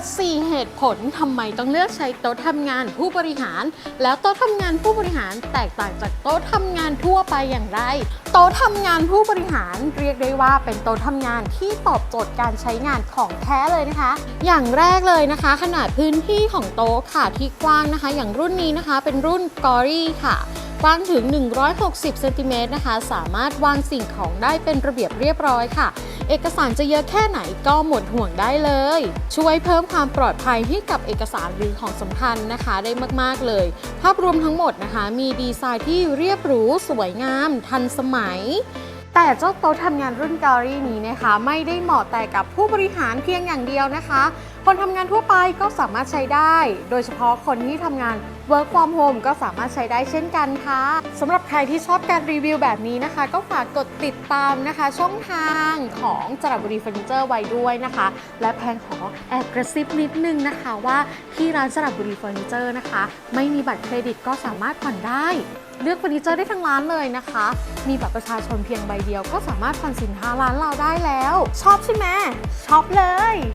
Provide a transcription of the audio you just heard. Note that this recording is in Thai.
ด 4 เหตุผลทำไมต้องเลือกใช้โต๊ะทำงานผู้บริหาร แล้วโต๊ะทำงานผู้บริหารแตกต่างจากโต๊ะทำงานทั่วไปอย่างไร โต๊ะทำงานผู้บริหารเรียกได้ว่าเป็นโต๊ะทำงานที่ตอบโจทย์การใช้งานของแท้เลยนะคะ อย่างแรกเลยนะคะ ขนาดพื้นที่ของโต๊ะค่ะที่กว้างนะคะ อย่างรุ่นนี้นะคะ เป็นรุ่นกอรี่ค่ะกว้างถึง 160 เซนติเมตรนะคะ สามารถวางสิ่งของได้เป็นระเบียบเรียบร้อยค่ะ เอกสารจะเยอะแค่ไหนก็หมดห่วงได้เลย ช่วยเพิ่มความปลอดภัยให้กับเอกสารหรือของสำคัญนะคะ ได้มาก ๆ เลย ภาพรวมทั้งหมดนะคะ มีดีไซน์ที่เรียบหรู สวยงาม ทันสมัยแต่เจ้าโต๊ะทำงานรุ่นกอรี่นี้นะคะ ไม่ได้เหมาะแต่กับผู้บริหารเพียงอย่างเดียวนะคะคนทำงานทั่วไปก็สามารถใช้ได้ โดยเฉพาะคนที่ทำงาน work from home ก็สามารถใช้ได้เช่นกันค่ะสำหรับใครที่ชอบการรีวิวแบบนี้นะคะ ก็ฝากกดติดตามนะคะ ช่องทางของจระบุรีเฟอร์นิเจอร์ไว้ด้วยนะคะ และแพงขอแอบกระซิบนิดนึงนะคะว่าที่ร้านจระบุรีเฟอร์นิเจอร์นะคะ ไม่มีบัตรเครดิตก็สามารถผ่อนได้เลือกเฟอร์นิเจอร์ได้ทั้งร้านเลยนะคะ มีบัตรประชาชนเพียงใบเดียวก็สามารถผ่อนสินค้าร้านเราได้แล้ว ชอบใช่ไหมชอบเลย